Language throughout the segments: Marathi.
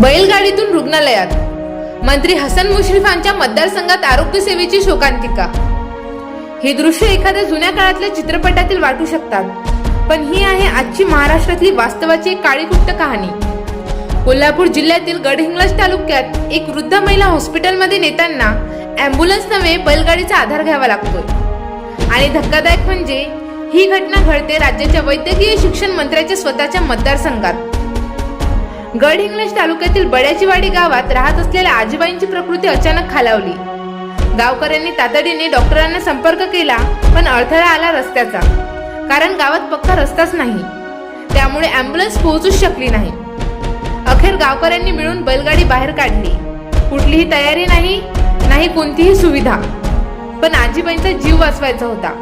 बैलगाडीतून रुग्णालयात. मंत्री हसन मुश्रीफांच्या मतदारसंघात आरोग्य सेवेची शोकांतिका. हे दृश्य एखाद्या जुन्या काळातल्या चित्रपटातील वाटू शकतात. पण ही आहे आजची महाराष्ट्रातली वास्तवाची एक काळीकुट्ट कहाणी. कोल्हापूर जिल्ह्यातील गडहिंग्लज तालुक्यात एक वृद्ध महिला हॉस्पिटलमध्ये नेताना अँब्युलन्स नव्हे बैलगाडीचा आधार घ्यावा लागतोय. आणि धक्कादायक म्हणजे ही घटना घडते राज्याच्या वैद्यकीय शिक्षण मंत्र्याच्या स्वतःच्या मतदारसंघात. गडहिंग्लज तालुक्यातील बड्याचीवाडी गावात राहत असलेल्या आजीबाईंची प्रकृती अचानक खालावली. गावकऱ्यांनी तातडीने डॉक्टरांना संपर्क केला पण अडथळा आला रस्त्याचा. कारण गावात पक्का रस्ताच नाही. त्यामुळे अँब्युलन्स पोहोचूच शकली नाही. अखेर गावकऱ्यांनी मिळून बैलगाडी बाहेर काढली. कुठलीही तयारी नाही नाही कोणतीही सुविधा. पण आजीबाईंचा जीव वाचवायचा होता.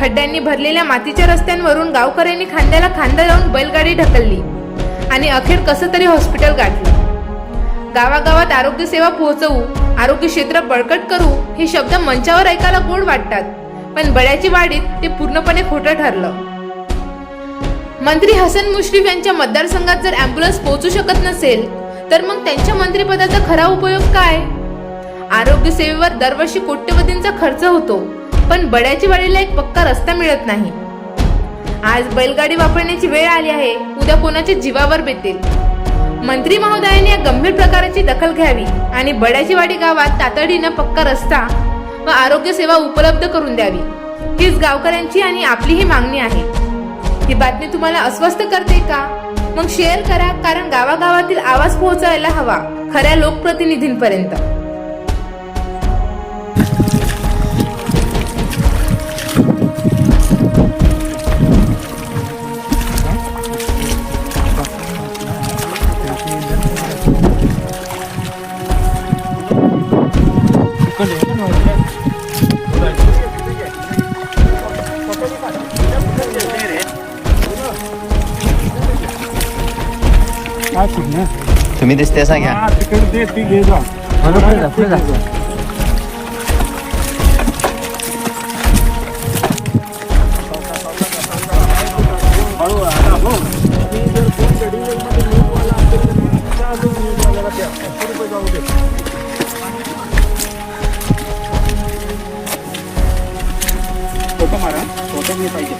खड्ड्यांनी भरलेल्या मातीच्या रस्त्यांवरून गावकऱ्यांनी खांद्याला खांदा लावून बैलगाडी ढकलली. आणि अखेर कसं तरी हॉस्पिटल गाठलं. गावागावात आरोग्य सेवा पोहोचवू आरोग्य क्षेत्र बळकट करू हे शब्द मंचावर ऐकायला गोड वाटतात. पण बड्याची वाडीत ते पूर्णपणे खोटं ठरलं. मंत्री हसन मुश्रीफ यांच्या मतदारसंघात जर अँब्युलन्स पोहोचू शकत नसेल तर मग त्यांच्या मंत्रिपदाचा खरा उपयोग काय? आरोग्य सेवेवर दरवर्षी कोट्यवधींचा खर्च होतो पण बड्याची वाडीला एक पक्का रस्ता मिळत नाही. आज बैलगाडी वापरण्याची वेळ आली आहे. उद्या कोणाच्या जीवावर बेतील? मंत्री महोदयाने या गंभीर प्रकाराची दखल घ्यावी आणि बड्याचीवाडी गावात तातडीनं पक्का रस्ता व आरोग्य सेवा उपलब्ध करून द्यावी. हीच गावकऱ्यांची आणि आपली ही मागणी आहे. ही बातमी तुम्हाला अस्वस्थ करते का? मग शेअर करा कारण गावागावातील आवाज पोहोचायला हवा खऱ्या लोकप्रतिनिधींपर्यंत. तुम्ही दिसते असा घ्या. फोटो मारा. फोटो मी पाहिजे.